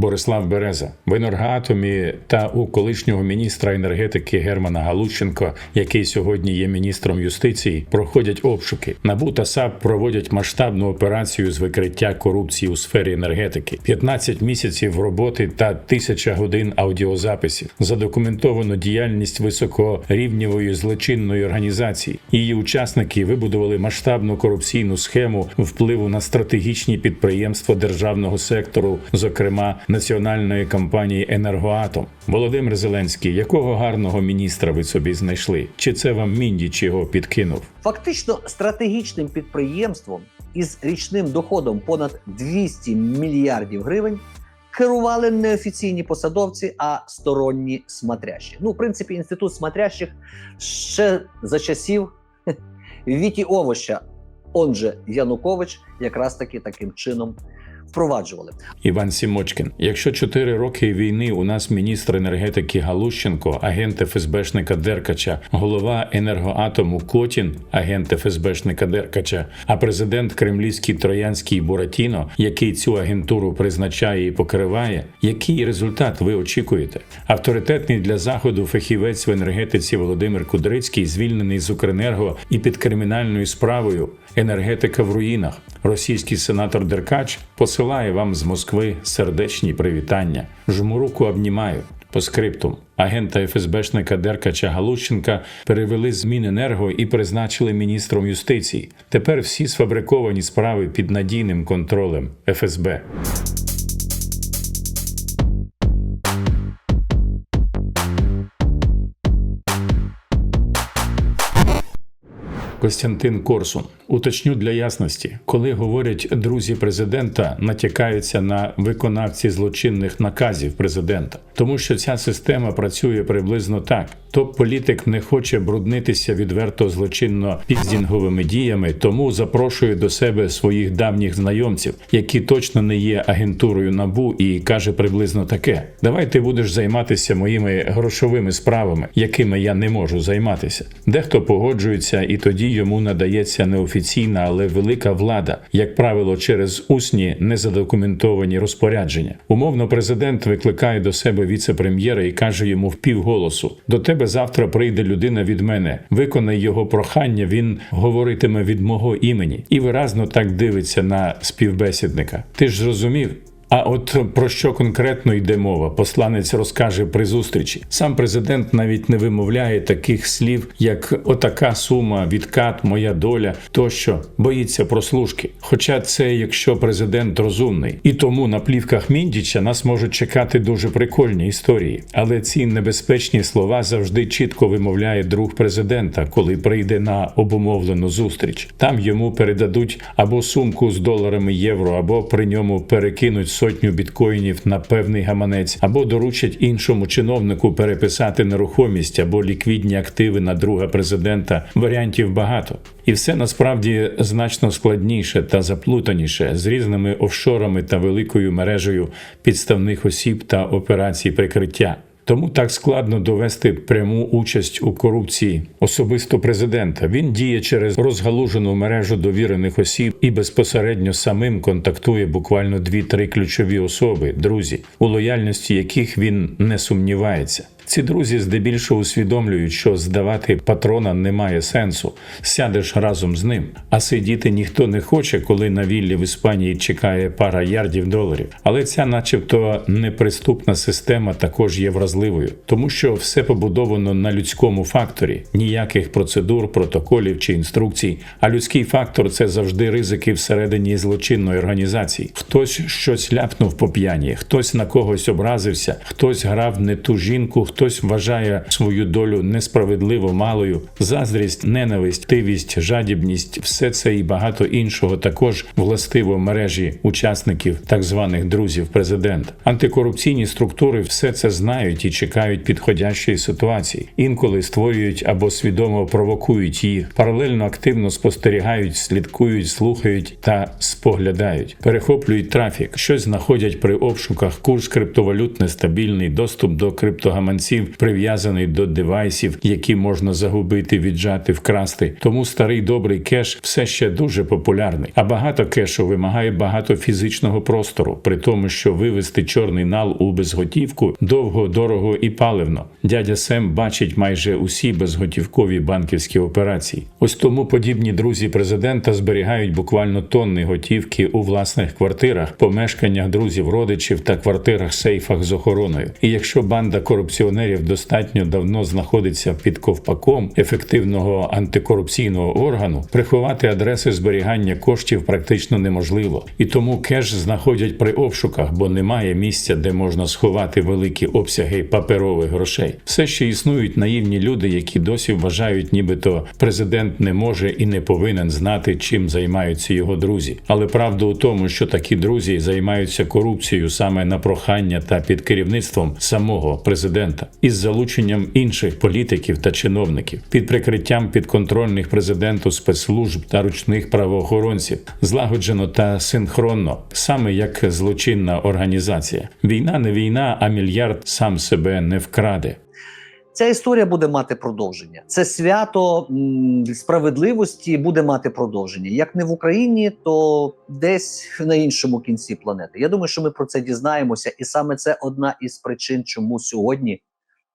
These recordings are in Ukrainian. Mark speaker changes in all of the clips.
Speaker 1: Борислав Береза в енергоатомі та у колишнього міністра енергетики Германа Галущенко, який сьогодні є міністром юстиції, проходять обшуки. НАБУ та САП проводять масштабну операцію з викриття корупції у сфері енергетики. 15 місяців роботи та тисяча годин аудіозаписів. Задокументовано діяльність високорівнєвої злочинної організації. Її учасники вибудували масштабну корупційну схему впливу на стратегічні підприємства державного сектору, зокрема національної компанії Енергоатом. Володимир Зеленський, якого гарного міністра ви собі знайшли? Чи це вам Міндіч його підкинув?
Speaker 2: Фактично стратегічним підприємством із річним доходом понад 200 мільярдів гривень керували не офіційні посадовці, а сторонні смотрящі. Ну, в принципі, інститут смотрящих ще за часів Віті Овоща, он же Янукович, якраз таки таким чином впроваджували.
Speaker 1: Іван Сімочкін. Якщо чотири роки війни у нас міністр енергетики Галущенко, агент ФСБшника Деркача, голова енергоатому Котін, агент ФСБшника Деркача, а президент кремлівський троянський Буратіно, який цю агентуру призначає і покриває, який результат ви очікуєте? Авторитетний для заходу фахівець в енергетиці Володимир Кудрицький звільнений з Укренерго і під кримінальною справою енергетика в руїнах. Російський сенатор Деркач посилає вам з Москви сердечні привітання. Жму руку обнімаю. По скрипту агента ФСБшника Деркача Галущенка перевели з Міненерго і призначили міністром юстиції. Тепер всі сфабриковані справи під надійним контролем ФСБ. Костянтин Корсун. Уточню для ясності, коли говорять друзі президента, натякаються на виконавці злочинних наказів президента, тому що ця система працює приблизно так: топ-політик не хоче бруднитися відверто злочинно піздінговими діями, тому запрошує до себе своїх давніх знайомців, які точно не є агентурою набу, і каже приблизно таке: Давай ти будеш займатися моїми грошовими справами, якими я не можу займатися. Дехто погоджується, і тоді йому надається неофіційна, але велика влада, як правило, через усні незадокументовані розпорядження. Умовно, президент викликає до себе віце-прем'єра і каже йому впівголосу: до тебе завтра прийде людина від мене. Виконай його прохання, він говоритиме від мого імені і виразно так дивиться на співбесідника. Ти ж зрозумів? А от про що конкретно йде мова, посланець розкаже при зустрічі. Сам президент навіть не вимовляє таких слів, як отака сума, відкат, моя доля тощо боїться прослушки. Хоча це якщо президент розумний, і тому на плівках Міндіча нас можуть чекати дуже прикольні історії. Але ці небезпечні слова завжди чітко вимовляє друг президента, коли прийде на обумовлену зустріч. Там йому передадуть або сумку з доларами євро, або при ньому перекинуть сотню біткоїнів на певний гаманець, або доручать іншому чиновнику переписати нерухомість або ліквідні активи на друга президента. Варіантів багато. І все насправді значно складніше та заплутаніше з різними офшорами та великою мережею підставних осіб та операцій прикриття. Тому так складно довести пряму участь у корупції особисто президента. Він діє через розгалужену мережу довірених осіб і безпосередньо самим контактує буквально дві-три ключові особи, друзі, у лояльності яких він не сумнівається. Ці друзі здебільшого усвідомлюють, що здавати патрона немає сенсу. Сядеш разом з ним. А сидіти ніхто не хоче, коли на віллі в Іспанії чекає пара ярдів доларів. Але ця, начебто, неприступна система також є вразливою, тому що все побудовано на людському факторі, ніяких процедур, протоколів чи інструкцій. А людський фактор це завжди ризики всередині злочинної організації. Хтось щось ляпнув по п'яні, хтось на когось образився, хтось грав не ту жінку. Хтось вважає свою долю несправедливо малою, заздрість, ненависть, тивість, жадібність, все це і багато іншого також властиво мережі учасників так званих друзів президента. Антикорупційні структури все це знають і чекають підходящої ситуації. Інколи створюють або свідомо провокують їх, паралельно активно спостерігають, слідкують, слухають та споглядають, перехоплюють трафік, щось знаходять при обшуках, курс криптовалют нестабільний, доступ до криптогаманців гравців прив'язаний до девайсів, які можна загубити, віджати, вкрасти. Тому старий добрий кеш все ще дуже популярний. А багато кешу вимагає багато фізичного простору, при тому, що вивести чорний нал у безготівку довго, дорого і паливно. Дядя Сем бачить майже усі безготівкові банківські операції. Ось тому подібні друзі президента зберігають буквально тонни готівки у власних квартирах, помешканнях друзів, родичів та квартирах сейфах з охороною. І якщо банда корупціонерів достатньо давно знаходиться під ковпаком ефективного антикорупційного органу, приховати адреси зберігання коштів практично неможливо. І тому кеш знаходять при обшуках, бо немає місця, де можна сховати великі обсяги паперових грошей. Все ще існують наївні люди, які досі вважають, нібито президент не може і не повинен знати, чим займаються його друзі. Але правда у тому, що такі друзі займаються корупцією саме на прохання та під керівництвом самого президента із залученням інших політиків та чиновників під прикриттям підконтрольних президенту спецслужб та ручних правоохоронців, злагоджено та синхронно, саме як злочинна організація. Війна не війна, а мільярд сам себе не вкраде.
Speaker 2: Ця історія буде мати продовження. Це свято справедливості буде мати продовження. Як не в Україні, то десь на іншому кінці планети. Я думаю, що ми про це дізнаємося, і саме це одна із причин, чому сьогодні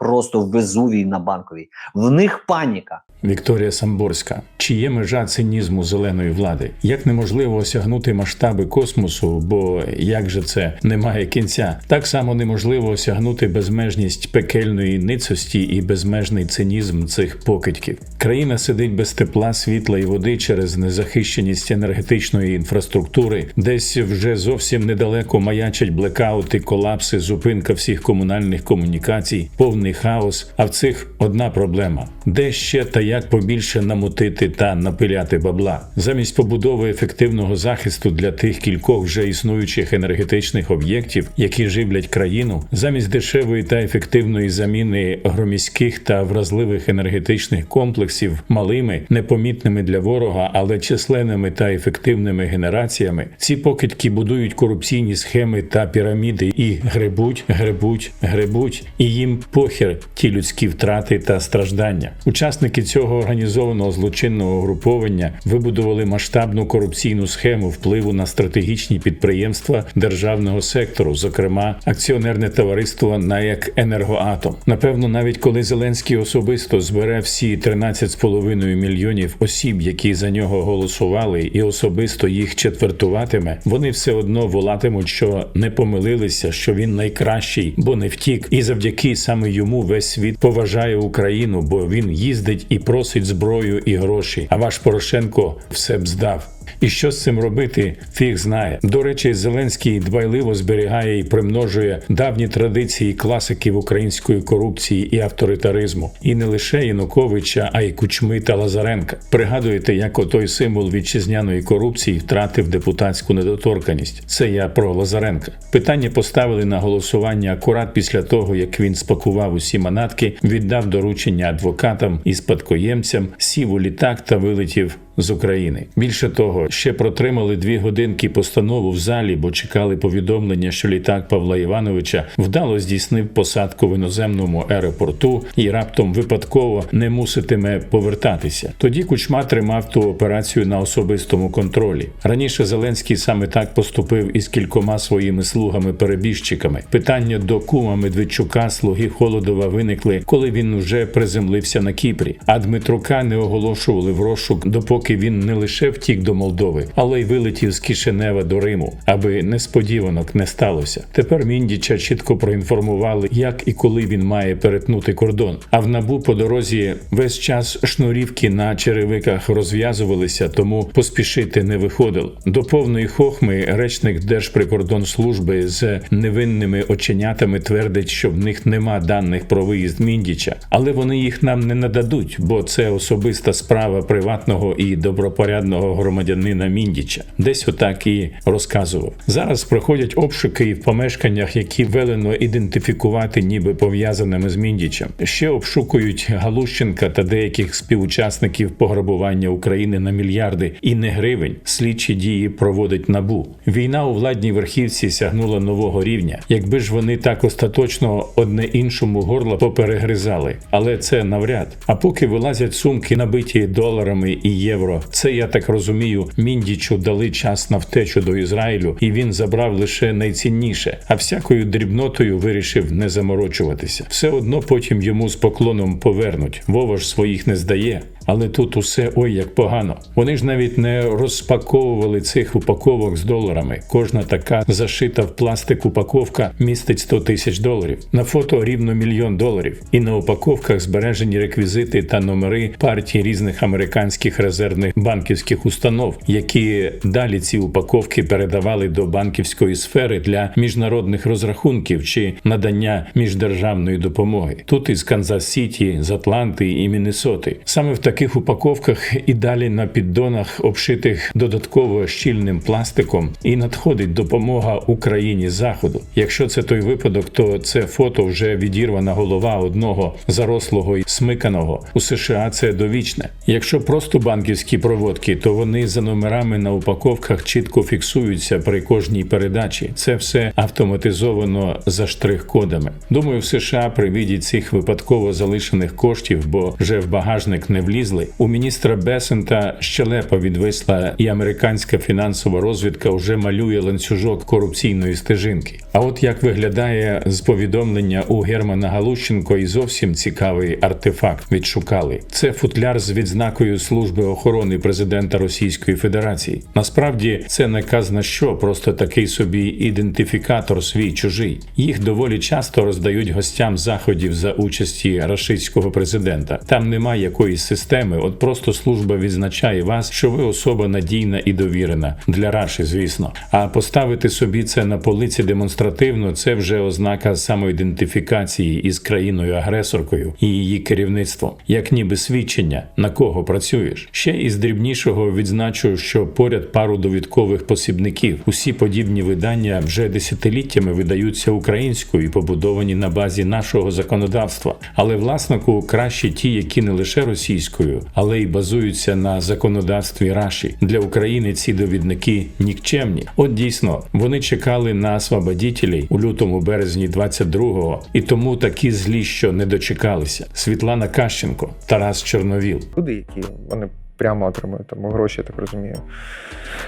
Speaker 2: просто в Везувій на банковій. В них паніка.
Speaker 1: Вікторія Самборська. Чи є межа цинізму зеленої влади? Як неможливо осягнути масштаби космосу, бо як же це немає кінця? Так само неможливо осягнути безмежність пекельної ницості і безмежний цинізм цих покидьків. Країна сидить без тепла, світла і води через незахищеність енергетичної інфраструктури. Десь вже зовсім недалеко маячать блекаути, колапси, зупинка всіх комунальних комунікацій, повний хаос. А в цих одна проблема: де ще та як побільше намутити та напиляти бабла замість побудови ефективного захисту для тих кількох вже існуючих енергетичних об'єктів, які живлять країну, замість дешевої та ефективної заміни громіських та вразливих енергетичних комплексів малими, непомітними для ворога, але численними та ефективними генераціями, ці покидьки будують корупційні схеми та піраміди і гребуть, гребуть, гребуть, і їм похер ті людські втрати та страждання. Учасники цього організованого злочинного угруповання вибудували масштабну корупційну схему впливу на стратегічні підприємства державного сектору, зокрема акціонерне товариство НАЕК «Енергоатом». Напевно, навіть коли Зеленський особисто збере всі 13,5 мільйонів осіб, які за нього голосували, і особисто їх четвертуватиме, вони все одно волатимуть, що не помилилися, що він найкращий, бо не втік, і завдяки саме йому весь світ поважає Україну, бо він їздить і просить зброю і гроші. А ваш Порошенко все б здав. І що з цим робити, фіг знає. До речі, Зеленський дбайливо зберігає і примножує давні традиції класиків української корупції і авторитаризму, і не лише Януковича, а й Кучми та Лазаренка. Пригадуєте, як отой символ вітчизняної корупції втратив депутатську недоторканість. Це я про Лазаренка. Питання поставили на голосування акурат після того, як він спакував усі манатки, віддав доручення адвокатам і спадкоємцям, сів у літак та вилетів з України. Більше того, ще протримали дві годинки постанову в залі, бо чекали повідомлення, що літак Павла Івановича вдало здійснив посадку в іноземному аеропорту і раптом випадково не муситиме повертатися. Тоді Кучма тримав ту операцію на особистому контролі. Раніше Зеленський саме так поступив із кількома своїми слугами-перебіжчиками. Питання до кума Медведчука, слуги Холодова виникли, коли він вже приземлився на Кіпрі. А Дмитрука не оголошували в розшук, допоки він не лише втік до Молдови, але й вилетів з Кишинева до Риму, аби несподіванок не сталося. Тепер Міндіча чітко проінформували, як і коли він має перетнути кордон. А в набу по дорозі весь час шнурівки на черевиках розв'язувалися, тому поспішити не виходило. До повної хохми речник Держприкордонслужби з невинними оченятами твердить, що в них нема даних про виїзд Міндіча, але вони їх нам не нададуть, бо це особиста справа приватного і добропорядного громадянина Міндіча. Десь отак і розказував. Зараз проходять обшуки в помешканнях, які велено ідентифікувати, ніби пов'язаними з Міндічем. Ще обшукують Галущенка та деяких співучасників пограбування України на мільярди і не гривень. Слідчі дії проводить набу. Війна у владній верхівці сягнула нового рівня. Якби ж вони так остаточно одне іншому горло поперегризали, але це навряд. А поки вилазять сумки, набиті доларами і євро, це я так розумію. Міндічу дали час на втечу до Ізраїлю, і він забрав лише найцінніше, а всякою дрібнотою вирішив не заморочуватися. Все одно потім йому з поклоном повернуть. Вова ж своїх не здає. Але тут усе ой як погано. Вони ж навіть не розпаковували цих упаковок з доларами. Кожна така зашита в пластик упаковка містить 100 тисяч доларів. На фото рівно мільйон доларів. І на упаковках збережені реквізити та номери партій різних американських резервних банківських установ, які далі ці упаковки передавали до банківської сфери для міжнародних розрахунків чи надання міждержавної допомоги. Тут із Канзас Сіті, з Атланти і Міннесоти. Саме в таких упаковках і далі на піддонах, обшитих додатково щільним пластиком, і надходить допомога Україні заходу. Якщо це той випадок, то це фото вже відірвана голова одного зарослого і смиканого у США. Це довічне. Якщо просто банківські проводки, то вони за номерами на упаковках чітко фіксуються при кожній передачі. Це все автоматизовано за штрих-кодами. Думаю, в США при віді цих випадково залишених коштів, бо вже в багажник не влізли. У міністра Бесента щелепа відвисла, і американська фінансова розвідка вже малює ланцюжок корупційної стежинки. А от як виглядає з повідомлення у Германа Галущенко, і зовсім цікавий артефакт відшукали. Це футляр з відзнакою служби охорони президента Російської Федерації. Насправді це не казна що, просто такий собі ідентифікатор свій чужий. Їх доволі часто роздають гостям заходів за участі рашистського президента. Там немає якоїсь системи, от просто служба відзначає вас, що ви особа надійна і довірена для Раші, звісно. А поставити собі це на полиці демонстративно це вже ознака самоідентифікації із країною-агресоркою і її керівництвом, як ніби свідчення на кого працюєш. Ще із дрібнішого відзначу, що поряд пару довідкових посібників. Усі подібні видання вже десятиліттями видаються українською і побудовані на базі нашого законодавства. Але власнику краще ті, які не лише російською, але й базуються на законодавстві Раші. Для України ці довідники нікчемні. От дійсно, вони чекали на освободітелей у лютому березні 22-го, і тому такі злі, що не дочекалися. Світлана Кащенко, Тарас Чорновіл.
Speaker 3: люди, які вони прямо отримують там гроші, я так розумію.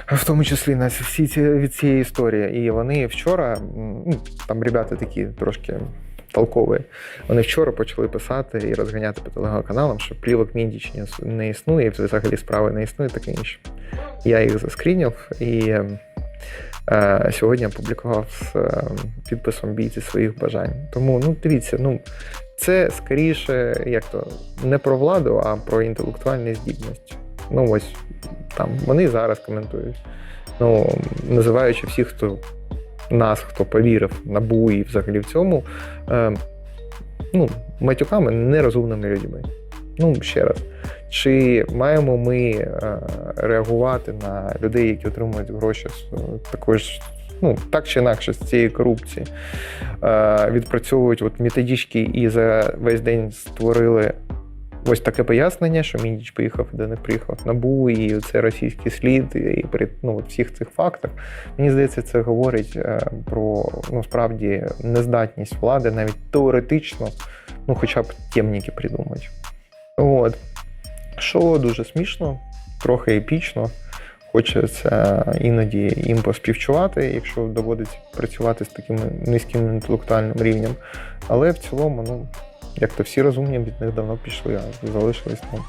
Speaker 3: В тому числі на всі ці від цієї історії. І вони вчора, ну, там ребята такі трошки толкові, вони вчора почали писати і розганяти по телеграм-каналам, що плівок Міндіч не існує, і взагалі справи не існує, таке інше. Я їх заскріняв і е, е, сьогодні опублікував з е, підписом бійці своїх бажань. Тому ну дивіться, ну це скоріше як то не про владу, а про інтелектуальні здібності. Ну ось там вони зараз коментують. Ну, називаючи всіх, хто нас, хто повірив набу і взагалі в цьому, е, ну, матюками нерозумними людьми. Ну, ще раз. Чи маємо ми е, реагувати на людей, які отримують гроші з такої ж, ну, так чи інакше, з цієї корупції, е, відпрацьовують от методички і за весь день створили ось таке пояснення, що Міндіч поїхав, де не приїхав набу, і це російський слід, і при ну, всіх цих фактах. Мені здається, це говорить е, про ну, справді нездатність влади навіть теоретично, ну, хоча б темніки придумати. От. Що дуже смішно, трохи епічно. Хочеться іноді їм поспівчувати, якщо доводиться працювати з таким низьким інтелектуальним рівнем. Але в цілому, ну, як то всі розумні від них давно пішли, а залишились там.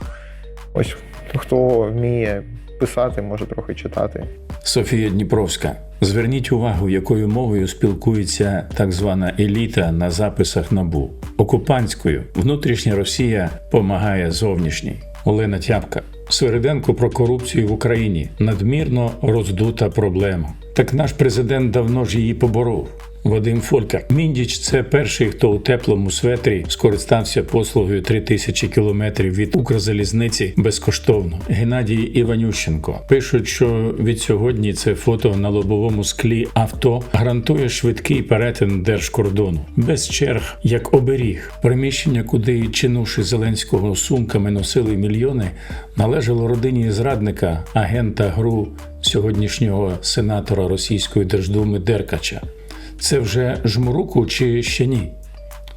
Speaker 3: Ось хто вміє писати, може трохи читати.
Speaker 1: Софія Дніпровська. Зверніть увагу, якою мовою спілкується так звана еліта на записах набу. Окупантською внутрішня Росія помагає зовнішній. Олена Тяпка. Свириденко про корупцію в Україні надмірно роздута проблема. Так наш президент давно ж її поборов. Вадим Фолькер. Міндіч це перший, хто у теплому светрі скористався послугою 3000 кілометрів від Укрзалізниці безкоштовно. Геннадій Іванющенко пишуть, що від сьогодні це фото на лобовому склі авто гарантує швидкий перетин держкордону без черг, як оберіг. Приміщення, куди чинуші Зеленського сумками носили мільйони, належало родині зрадника, агента ГРУ сьогоднішнього сенатора Російської Держдуми Деркача. Це вже жмуруку чи ще ні?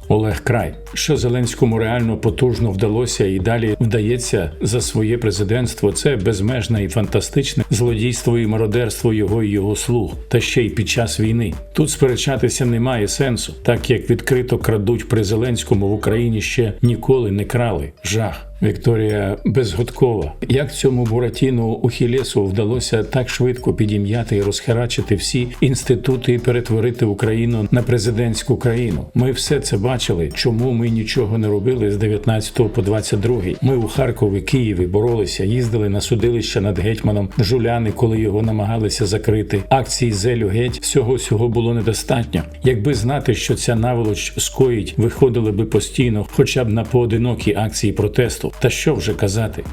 Speaker 1: Олег Край, що Зеленському реально потужно вдалося і далі вдається за своє президентство. Це безмежне і фантастичне злодійство і мародерство його і його слуг, та ще й під час війни. Тут сперечатися немає сенсу, так як відкрито крадуть при Зеленському в Україні ще ніколи не крали. Жах. Вікторія Безгодкова. Як цьому Буратіну Ухілєсу вдалося так швидко підім'яти і розхерачити всі інститути і перетворити Україну на президентську країну? Ми все це бачили. Чому ми нічого не робили з 19 по 22? Ми у Харкові, Києві боролися, їздили на судилища над гетьманом Жуляни, коли його намагалися закрити. Акції зелю геть всього цього було недостатньо. Якби знати, що ця наволоч скоїть, виходили би постійно, хоча б на поодинокі акції протесту. Та що вже казати?